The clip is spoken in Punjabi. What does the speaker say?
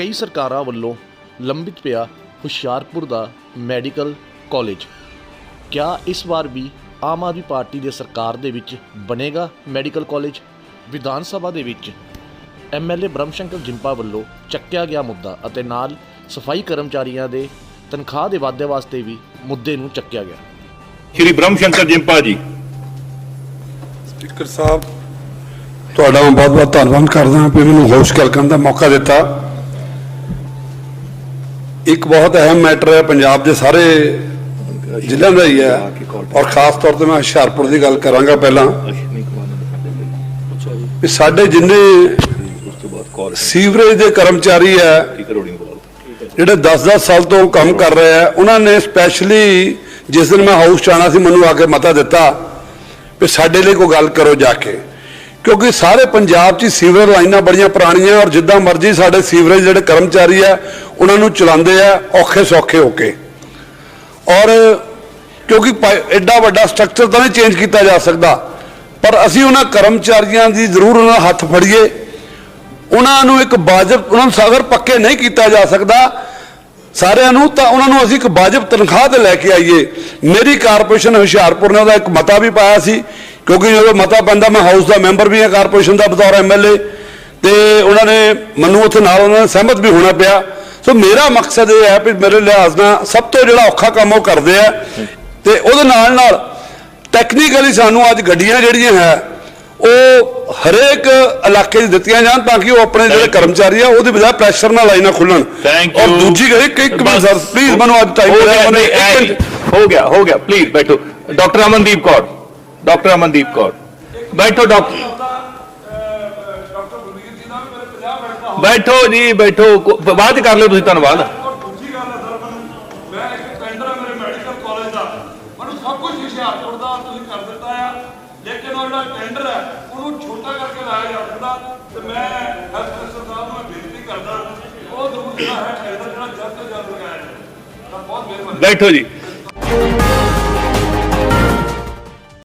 ਕਈ ਸਰਕਾਰਾਂ ਵੱਲੋਂ ਲੰਬਿਤ ਪਿਆ ਹੁਸ਼ਿਆਰਪੁਰ ਦਾ ਮੈਡੀਕਲ ਕਾਲਜ। ਕਿਆ ਇਸ ਵਾਰ ਵੀ ਆਮ ਆਦਮੀ ਪਾਰਟੀ ਦੇ ਸਰਕਾਰ ਦੇ ਵਿੱਚ ਬਣੇਗਾ ਮੈਡੀਕਲ ਕਾਲਜ? ਵਿਧਾਨ ਸਭਾ ਦੇ ਵਿੱਚ ਐਮਐਲਏ ਬ੍ਰਹਮਸ਼ੰਕਰ ਜਿੰਪਾ ਵੱਲੋਂ ਚੱਕਿਆ ਗਿਆ ਮੁੱਦਾ ਅਤੇ ਨਾਲ ਸਫ਼ਾਈ ਕਰਮਚਾਰੀਆਂ ਦੇ ਤਨਖਾਹ ਦੇ ਵਾਧੇ ਵਾਸਤੇ ਵੀ ਮੁੱਦੇ ਨੂੰ ਚੱਕਿਆ ਗਿਆ। ਸ਼੍ਰੀ ਬ੍ਰਹਮ ਸ਼ੰਕਰ ਜਿੰਪਾ ਜੀ। ਸਪੀਕਰ ਸਾਹਿਬ ਤੁਹਾਡਾ ਮੈਂ ਬਹੁਤ ਬਹੁਤ ਧੰਨਵਾਦ ਕਰਦਾ ਹਾਂ ਕਿ ਮੈਨੂੰ ਹੋਸ਼ ਗੱਲ ਕਰਨ ਦਾ ਮੌਕਾ ਦਿੱਤਾ। ਇੱਕ ਬਹੁਤ ਅਹਿਮ ਮੈਟਰ ਹੈ, ਪੰਜਾਬ ਦੇ ਸਾਰੇ ਜ਼ਿਲ੍ਹਿਆਂ ਦਾ ਹੀ ਹੈ। ਔਰ ਖਾਸ ਤੌਰ ਤੇ ਮੈਂ ਹੁਸ਼ਿਆਰਪੁਰ ਦੀ ਗੱਲ ਕਰਾਂਗਾ ਪਹਿਲਾਂ। ਵੀ ਸਾਡੇ ਜਿੰਨੇ ਸੀਵਰੇਜ ਦੇ ਕਰਮਚਾਰੀ ਹੈ, ਜਿਹੜੇ 10-10 ਸਾਲ ਤੋਂ ਕੰਮ ਕਰ ਰਹੇ ਆ ਉਹਨਾਂ ਨੇ ਸਪੈਸ਼ਲੀ ਜਿਸ ਦਿਨ ਮੈਂ ਹਾਊਸ 'ਚ ਆਉਣਾ ਸੀ, ਮੈਨੂੰ ਆ ਕੇ ਮਤਾ ਦਿੱਤਾ ਵੀ ਸਾਡੇ ਲਈ ਕੋਈ ਗੱਲ ਕਰੋ ਜਾ ਕੇ। ਕਿਉਂਕਿ ਸਾਰੇ ਪੰਜਾਬ 'ਚ ਸੀਵਰੇਜ ਲਾਈਨਾਂ ਬੜੀਆਂ ਪੁਰਾਣੀਆਂ ਔਰ ਜਿੱਦਾਂ ਮਰਜ਼ੀ ਸਾਡੇ ਸੀਵਰੇਜ ਜਿਹੜੇ ਕਰਮਚਾਰੀ ਆ, ਉਹਨਾਂ ਨੂੰ ਚਲਾਉਂਦੇ ਆ, ਔਖੇ ਸੌਖੇ ਹੋ ਕੇ। ਔਰ ਕਿਉਂਕਿ ਪਾਈ- ਐਡਾ ਵੱਡਾ ਸਟਰਕਚਰ ਤਾਂ ਨਹੀਂ ਚੇਂਜ ਕੀਤਾ ਜਾ ਸਕਦਾ। ਪਰ ਅਸੀਂ ਉਹਨਾਂ ਕਰਮਚਾਰੀਆਂ ਦੀ ਜ਼ਰੂਰ ਉਹਨਾਂ ਹੱਥ ਫੜੀਏ। ਉਹਨਾਂ ਨੂੰ ਇੱਕ ਵਾਜਬ ਉਹਨਾਂ ਨੂੰ ਸਾਗਰ ਪੱਕੇ ਨਹੀਂ ਕੀਤਾ ਜਾ ਸਕਦਾ, ਸਾਰਿਆਂ ਨੂੰ, ਤਾਂ ਉਹਨਾਂ ਨੂੰ ਅਸੀਂ ਇੱਕ ਵਾਜਬ ਤਨਖਾਹ ਤੇ ਲੈ ਕੇ ਆਈਏ। ਮੇਰੀ ਕਾਰਪੋਰੇਸ਼ਨ ਹੁਸ਼ਿਆਰਪੁਰ ਨੇ ਉਹਦਾ ਇੱਕ ਮਤਾ ਵੀ ਪਾਇਆ ਸੀ ਕਿਉਂਕਿ ਜਦੋਂ ਮਤਾ ਪੈਂਦਾ ਮੈਂ ਹਾਊਸ ਦਾ ਮੈਂਬਰ ਵੀ ਹਾਂ ਕਾਰਪੋਰੇਸ਼ਨ ਦਾ ਬਤੌਰ ਐਮਐਲਏ ਤੇ ਉਹਨਾਂ ਨੇ ਮੈਨੂੰ ਉੱਥੇ ਨਾਲ ਉਹਨਾਂ ਨਾਲ ਸਹਿਮਤ ਵੀ ਹੋਣਾ ਪਿਆ। ਸੋ ਮੇਰਾ ਮਕਸਦ ਇਹ ਹੈ ਵੀ ਮੇਰੇ ਲਿਹਾਜ਼ ਨਾਲ ਸਭ ਤੋਂ ਜਿਹੜਾ ਔਖਾ ਕੰਮ ਉਹ ਕਰਦੇ ਆ। ਤੇ ਉਹਦੇ ਨਾਲ ਨਾਲ ਟੈਕਨੀਕਲੀ ਸਾਨੂੰ ਅੱਜ ਗੱਡੀਆਂ ਜਿਹੜੀਆਂ ਹੈ ਉਹ ਹਰੇਕ ਇਲਾਕੇ 'ਚ ਦਿੱਤੀਆਂ ਜਾਣ ਤਾਂ ਕਿ ਉਹ ਆਪਣੇ ਜਿਹੜੇ ਕਰਮਚਾਰੀ ਆ ਉਹਦੀ ਬਜਾਏ ਪ੍ਰੈਸ਼ਰ ਨਾਲ ਲਾਈਨਾਂ ਖੁੱਲਣ। ਔਰ. ਦੂਜੀ ਗੱਲ ਇੱਕ ਇੱਕ ਮਿੰਟ ਸਰ ਪਲੀਜ਼ ਮੈਨੂੰ ਅੱਜ ਟਾਈਮ ਮੈਨੂੰ। ਹੋ ਗਿਆ ਹੋ ਗਿਆ ਪਲੀਜ਼ ਬੈਠੋ। ਡਾਕਟਰ ਅਮਨਦੀਪ ਕੌਰ। ਡਾਕਟਰ ਅਮਨਦੀਪ ਕੌਰ। ਬੈਠੋ ਡਾਕਟਰ ਬੈਠੋ ਜੀ, ਬੈਠੋ। ਕੋ- ਬਾਅਦ ਚ ਕਰ ਲਿਓ ਤੁਸੀਂ, ਧੰਨਵਾਦ। ਔਰ ਦੂਜੀ ਗੱਲ ਹੈ ਸਰ ਮੈਨੂੰ ਮੈਂ ਇੱਕ ਟੈਂਡਰ ਹੈ ਮੇਰੇ ਮੈਡੀਕਲ ਕਾਲਜ ਦਾ ਮੈਨੂੰ ਸਭ ਕੁਝ ਹੁਸ਼ਿਆਰਪੁਰ ਦਾ ਤੁਸੀਂ ਕਰ ਦਿੱਤਾ ਆ ਲੇਕਿਨ ਉਹ ਜਿਹੜਾ ਟੈਂਡਰ ਹੈ ਉਹਨੂੰ ਛੋਟਾ ਕਰਕੇ ਲਾਇਆ ਜਾ ਸਕਦਾ ਤੇ ਮੈਂ ਹੈਲਥ ਮਿਨਿਸਟਰ ਸਾਹਿਬ ਨੂੰ ਬੇਨਤੀ ਕਰਦਾ ਉਹ ਜ਼ਰੂਰ ਜਿਹੜਾ ਹੈ ਟੈਂਡਰ ਜਿਹੜਾ ਜਲਦ ਤੋਂ ਜਲਦ ਲਗਾਇਆ ਜਾਵੇ ਤਾਂ ਬਹੁਤ ਮਿਹਰਬਾਨੀ ਬੈਠੋ ਜੀ।